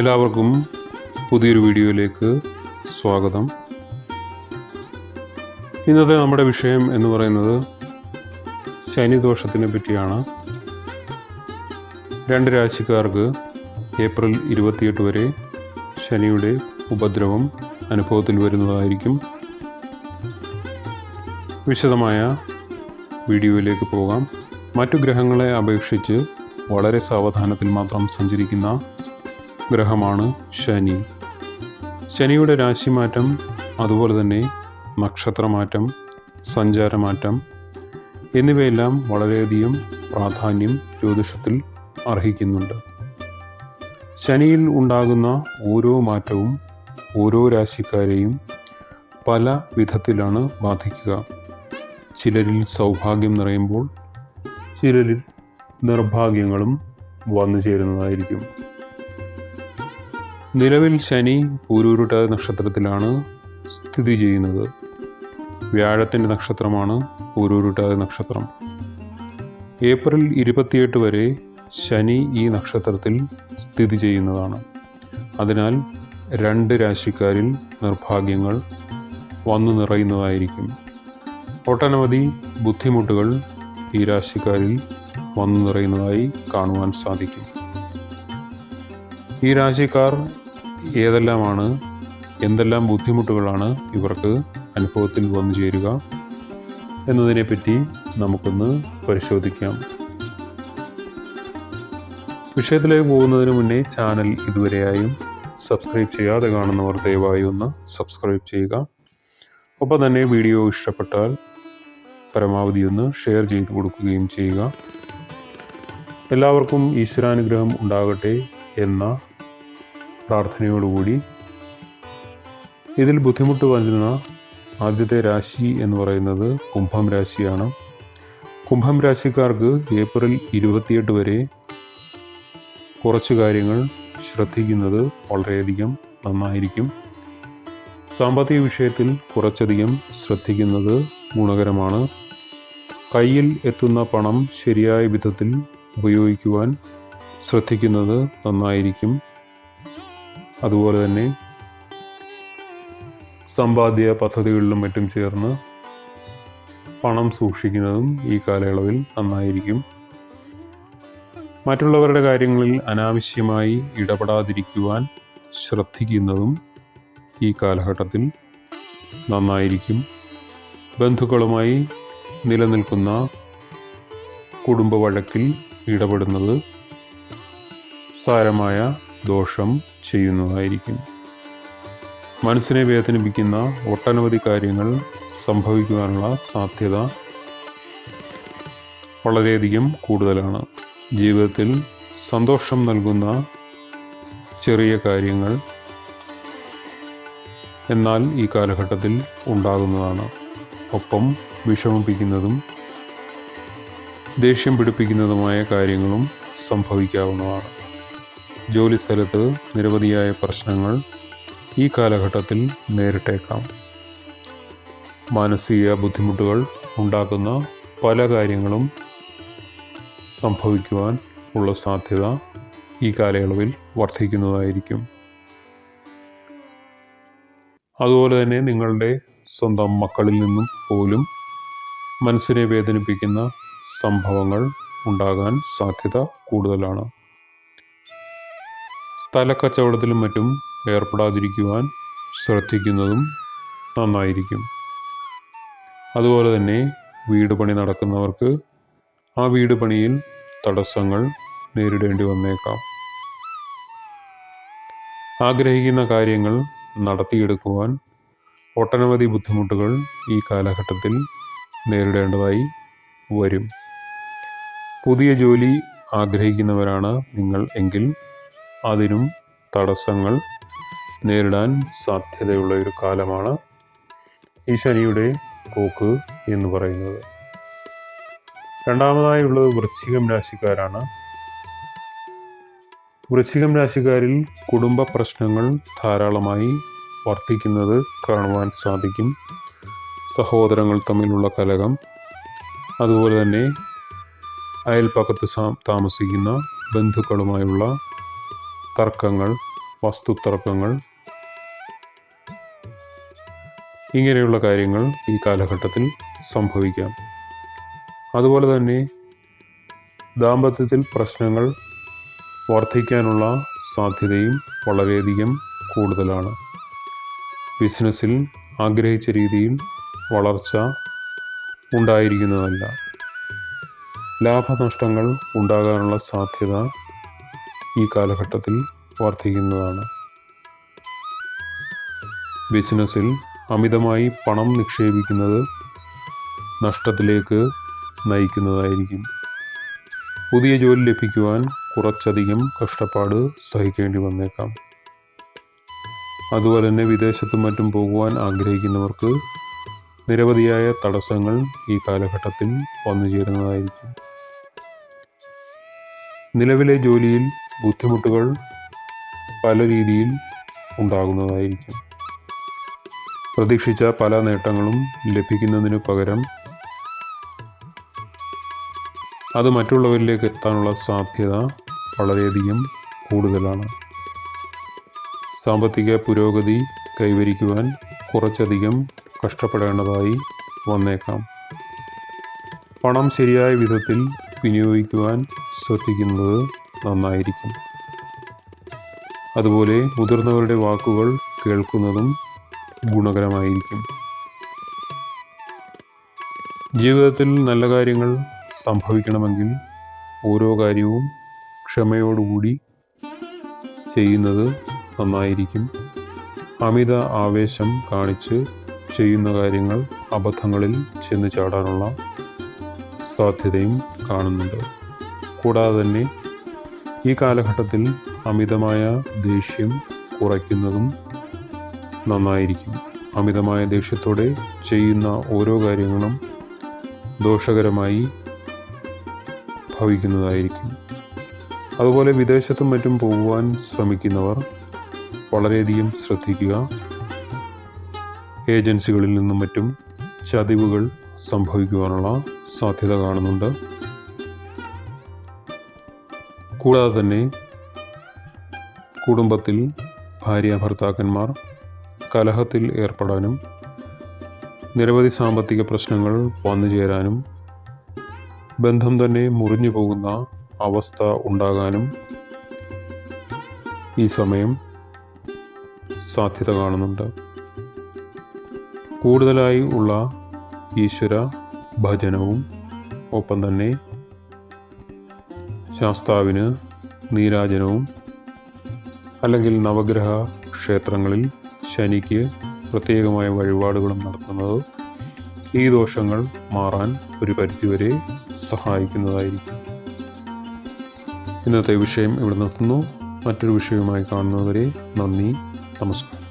എല്ലാവർക്കും പുതിയൊരു വീഡിയോയിലേക്ക് സ്വാഗതം. ഇന്നത്തെ നമ്മുടെ വിഷയം എന്ന് പറയുന്നത് ശനിദോഷത്തിനെ പറ്റിയാണ്. രണ്ട് രാശിക്കാർക്ക് ഏപ്രിൽ ഇരുപത്തിയെട്ട് വരെ ശനിയുടെ ഉപദ്രവം അനുഭവത്തിൽ വരുന്നതായിരിക്കും. വിശദമായ വീഡിയോയിലേക്ക് പോകാം. മറ്റു ഗ്രഹങ്ങളെ അപേക്ഷിച്ച് വളരെ സാവധാനത്തിൽ മാത്രം സഞ്ചരിക്കുന്ന ഗ്രഹമാണ് ശനി. ശനിയുടെ രാശിമാറ്റം അതുപോലെ തന്നെ നക്ഷത്രമാറ്റം സഞ്ചാരമാറ്റം എന്നിവയെല്ലാം വളരെയധികം പ്രാധാന്യം ജ്യോതിഷത്തിൽ അർഹിക്കുന്നുണ്ട്. ശനിയിൽ ഉണ്ടാകുന്ന ഓരോ മാറ്റവും ഓരോ രാശിക്കാരെയും പല വിധത്തിലാണ് ബാധിക്കുക. ചിലരിൽ സൗഭാഗ്യം നിറയുമ്പോൾ ചിലരിൽ നിർഭാഗ്യങ്ങളും വന്നു ചേരുന്നതായിരിക്കും നിലവിൽ ശനി പൂരൂരുട്ട നക്ഷത്രത്തിലാണ് സ്ഥിതി ചെയ്യുന്നത്. വ്യാഴത്തിന്റെ നക്ഷത്രമാണ് പൂരൂരുട്ട നക്ഷത്രം. ഏപ്രിൽ ഇരുപത്തിയെട്ട് വരെ ശനി ഈ നക്ഷത്രത്തിൽ സ്ഥിതി ചെയ്യുന്നതാണ്. അതിനാൽ രണ്ട് രാശിക്കാരിൽ നിർഭാഗ്യങ്ങൾ വന്നു നിറയുന്നതായിരിക്കും. ഒട്ടനവധി ബുദ്ധിമുട്ടുകൾ ഈ രാശിക്കാരിൽ വന്നു നിറയുന്നതായി കാണുവാൻ സാധിക്കും. ഈ രാശിക്കാർ ഏതെല്ലാമാണ്? എന്തെല്ലാം ബുദ്ധിമുട്ടുകളാണ് ഇവർക്ക് അനുഭവത്തിൽ വന്നു ചേരുക എന്നതിനെപ്പറ്റി നമുക്കൊന്ന് പരിശോധിക്കാം. വിഷയത്തിലേക്ക് പോകുന്നതിന് മുന്നേ ചാനൽ ഇതുവരെയായും സബ്സ്ക്രൈബ് ചെയ്യാതെ കാണുന്നവർ ദയവായി ഒന്ന് സബ്സ്ക്രൈബ് ചെയ്യുക. ഒപ്പം തന്നെ വീഡിയോ ഇഷ്ടപ്പെട്ടാൽ പരമാവധി ഒന്ന് ഷെയർ ചെയ്ത് കൊടുക്കുകയും ചെയ്യുക. എല്ലാവർക്കും ഈശ്വരാനുഗ്രഹം ഉണ്ടാകട്ടെ എന്ന പ്രാർത്ഥനയോടുകൂടി. ഇതിൽ ബുദ്ധിമുട്ട് വരുന്ന ആദ്യത്തെ രാശി എന്ന് പറയുന്നത് കുംഭം രാശിയാണ്. കുംഭം രാശിക്കാർക്ക് ഏപ്രിൽ ഇരുപത്തിയെട്ട് വരെ കുറച്ച് കാര്യങ്ങൾ ശ്രദ്ധിക്കുന്നത് വളരെയധികം നന്നായിരിക്കും. സാമ്പത്തിക വിഷയത്തിൽ കുറച്ചധികം ശ്രദ്ധിക്കുന്നത് ഗുണകരമാണ്. കയ്യിൽ എത്തുന്ന പണം ശരിയായ വിധത്തിൽ ഉപയോഗിക്കുവാൻ ശ്രദ്ധിക്കുന്നത് നന്നായിരിക്കും. അതുപോലെ തന്നെ സമ്പാദ്യ പദ്ധതികളിലും മറ്റും ചേർന്ന് പണം സൂക്ഷിക്കുന്നതും ഈ കാലയളവിൽ നന്നായിരിക്കും. മറ്റുള്ളവരുടെ കാര്യങ്ങളിൽ അനാവശ്യമായി ഇടപെടാതിരിക്കുവാൻ ശ്രദ്ധിക്കുന്നതും ഈ കാലഘട്ടത്തിൽ നന്നായിരിക്കും. ബന്ധുക്കളുമായി നിലനിൽക്കുന്ന കുടുംബ വഴക്കിൽ ഇടപെടുന്നത് സാരമായ ദോഷം ചെയ്യുന്നതായിരിക്കും. മനസ്സിനെ വേദനിപ്പിക്കുന്ന ഒട്ടനവധി കാര്യങ്ങൾ സംഭവിക്കുവാനുള്ള സാധ്യത വളരെയധികം കൂടുതലാണ്. ജീവിതത്തിൽ സന്തോഷം നൽകുന്ന ചെറിയ കാര്യങ്ങൾ എന്നാൽ ഈ കാലഘട്ടത്തിൽ ഉണ്ടാകുന്നതാണ്. ഒപ്പം വിഷമിപ്പിക്കുന്നതും ദേഷ്യം പിടിപ്പിക്കുന്നതുമായ കാര്യങ്ങളും സംഭവിക്കാവുന്നതാണ്. ജോലിസ്ഥലത്ത് നിരവധിയായ പ്രശ്നങ്ങൾ ഈ കാലഘട്ടത്തിൽ നേരിട്ടേക്കാം. മാനസിക ബുദ്ധിമുട്ടുകൾ ഉണ്ടാക്കുന്ന പല കാര്യങ്ങളും സംഭവിക്കുവാൻ ഉള്ള സാധ്യത ഈ കാലയളവിൽ വർദ്ധിക്കുന്നതായിരിക്കും. അതുപോലെ തന്നെ നിങ്ങളുടെ സ്വന്തം മക്കളിൽ നിന്നും പോലും മനസ്സിനെ വേദനിപ്പിക്കുന്ന സംഭവങ്ങൾ ഉണ്ടാകാൻ സാധ്യത കൂടുതലാണ്. സ്ഥലക്കച്ചവടത്തിലും മറ്റും ഏർപ്പെടാതിരിക്കുവാൻ ശ്രദ്ധിക്കുന്നതും നന്നായിരിക്കും. അതുപോലെ തന്നെ വീട് പണി നടക്കുന്നവർക്ക് ആ വീട് പണിയിൽ തടസ്സങ്ങൾ നേരിടേണ്ടി വന്നേക്കാം. ആഗ്രഹിക്കുന്ന കാര്യങ്ങൾ നടത്തിയെടുക്കുവാൻ ഒട്ടനവധി ബുദ്ധിമുട്ടുകൾ ഈ കാലഘട്ടത്തിൽ നേരിടേണ്ടതായി വരും. പുതിയ ജോലി ആഗ്രഹിക്കുന്നവരാണ് നിങ്ങൾ എങ്കിൽ അതിനും തടസ്സങ്ങൾ നേരിടാൻ സാധ്യതയുള്ള ഒരു കാലമാണ് ഈ ശനിയുടെ പോക്ക് എന്ന് പറയുന്നത്. രണ്ടാമതായുള്ളത് വൃശ്ചികം രാശിക്കാരാണ്. വൃശ്ചികം രാശിക്കാരിൽ കുടുംബ പ്രശ്നങ്ങൾ ധാരാളമായി വർദ്ധിക്കുന്നത് കാണുവാൻ സാധിക്കും. സഹോദരങ്ങൾ തമ്മിലുള്ള കലകം അതുപോലെ തന്നെ അയൽപ്പക്കത്ത് താമസിക്കുന്ന ബന്ധുക്കളുമായുള്ള തർക്കങ്ങൾ വസ്തുതർക്കങ്ങൾ ഇങ്ങനെയുള്ള കാര്യങ്ങൾ ഈ കാലഘട്ടത്തിൽ സംഭവിക്കാം. അതുപോലെ തന്നെ ദാമ്പത്യത്തിൽ പ്രശ്നങ്ങൾ വർദ്ധിക്കാനുള്ള സാധ്യതയും വളരെയധികം കൂടുതലാണ്. ബിസിനസ്സിൽ ആഗ്രഹിച്ച രീതിയിൽ വളർച്ച ഉണ്ടായിരിക്കുന്നതല്ല. ലാഭനഷ്ടങ്ങൾ ഉണ്ടാകാനുള്ള സാധ്യത ഈ കാലഘട്ടത്തിൽ വർദ്ധിക്കുന്നതാണ്. ബിസിനസ്സിൽ അമിതമായി പണം നിക്ഷേപിക്കുന്നത് നഷ്ടത്തിലേക്ക് നയിക്കുന്നതായിരിക്കും. പുതിയ ജോലി ലഭിക്കുവാൻ കുറച്ചധികം കഷ്ടപ്പാട് സഹിക്കേണ്ടി വന്നേക്കാം. അതുപോലെ തന്നെ വിദേശത്തും മറ്റും പോകുവാൻ ആഗ്രഹിക്കുന്നവർക്ക് നിരവധിയായ തടസ്സങ്ങൾ ഈ കാലഘട്ടത്തിൽ വന്നു ചേരുന്നതായിരിക്കും നിലവിലെ ജോലിയിൽ ബുദ്ധിമുട്ടുകൾ പല രീതിയിൽ ഉണ്ടാകുന്നതായിരിക്കും. പ്രതീക്ഷിച്ച പല നേട്ടങ്ങളും ലഭിക്കുന്നതിനു പകരം അത് മറ്റുള്ളവരിലേക്ക് എത്താനുള്ള സാധ്യത വളരെയധികം കൂടുതലാണ്. സാമ്പത്തിക പുരോഗതി കൈവരിക്കുവാൻ കുറച്ചധികം കഷ്ടപ്പെടേണ്ടതായി വന്നേക്കാം. പണം ശരിയായ വിധത്തിൽ വിനിയോഗിക്കുവാൻ ശ്രദ്ധിക്കുന്നത് നന്നായിരിക്കും. അതുപോലെ മുതിർന്നവരുടെ വാക്കുകൾ കേൾക്കുന്നതും ഗുണകരമായിരിക്കും. ജീവിതത്തിൽ നല്ല കാര്യങ്ങൾ സംഭവിക്കണമെങ്കിൽ ഓരോ കാര്യവും ക്ഷമയോടുകൂടി ചെയ്യുന്നത് നന്നായിരിക്കും. അമിത ആവേശം കാണിച്ച് ചെയ്യുന്ന കാര്യങ്ങൾ അബദ്ധങ്ങളിൽ ചെന്ന് ചാടാനുള്ള സാധ്യതയും കാണുന്നുണ്ട്. കൂടാതെ തന്നെ ഈ കാലഘട്ടത്തിൽ അമിതമായ ദേഷ്യം കുറയ്ക്കുന്നതും നന്നായിരിക്കും. അമിതമായ ദേഷ്യത്തോടെ ചെയ്യുന്ന ഓരോ കാര്യങ്ങളും ദോഷകരമായി ഭവിക്കുന്നതായിരിക്കും. അതുപോലെ വിദേശത്തും മറ്റും പോകുവാൻ ശ്രമിക്കുന്നവർ വളരെയധികം ശ്രദ്ധിക്കുക. ഏജൻസികളിൽ നിന്നും മറ്റും ചതിവുകൾ സംഭവിക്കുവാനുള്ള സാധ്യത കാണുന്നുണ്ട്. കൂടാതെ തന്നെ കുടുംബത്തിൽ ഭാര്യ ഭർത്താക്കന്മാർ കലഹത്തിൽ ഏർപ്പെടാനും നിരവധി സാമ്പത്തിക പ്രശ്നങ്ങൾ വന്നു ചേരാനും ബന്ധം തന്നെ മുറിഞ്ഞു പോകുന്ന അവസ്ഥ ഉണ്ടാകാനും ഈ സമയം സാധ്യത കാണുന്നുണ്ട്. കൂടുതലായി ഉള്ള ഈശ്വര ഭജനവും ഒപ്പം തന്നെ ശാസ്താവിന് നീരാജനവും അല്ലെങ്കിൽ നവഗ്രഹ ക്ഷേത്രങ്ങളിൽ ശനിക്ക് പ്രത്യേകമായ വഴിപാടുകളും നടത്തുന്നത് ഈ ദോഷങ്ങൾ മാറാൻ ഒരു പരിധിവരെ സഹായിക്കുന്നതായിരിക്കും. ഇന്നത്തെ വിഷയം ഇവിടെ നിർത്തുന്നു. മറ്റൊരു വിഷയവുമായി കാണുന്നവരെ നന്ദി നമസ്കാരം.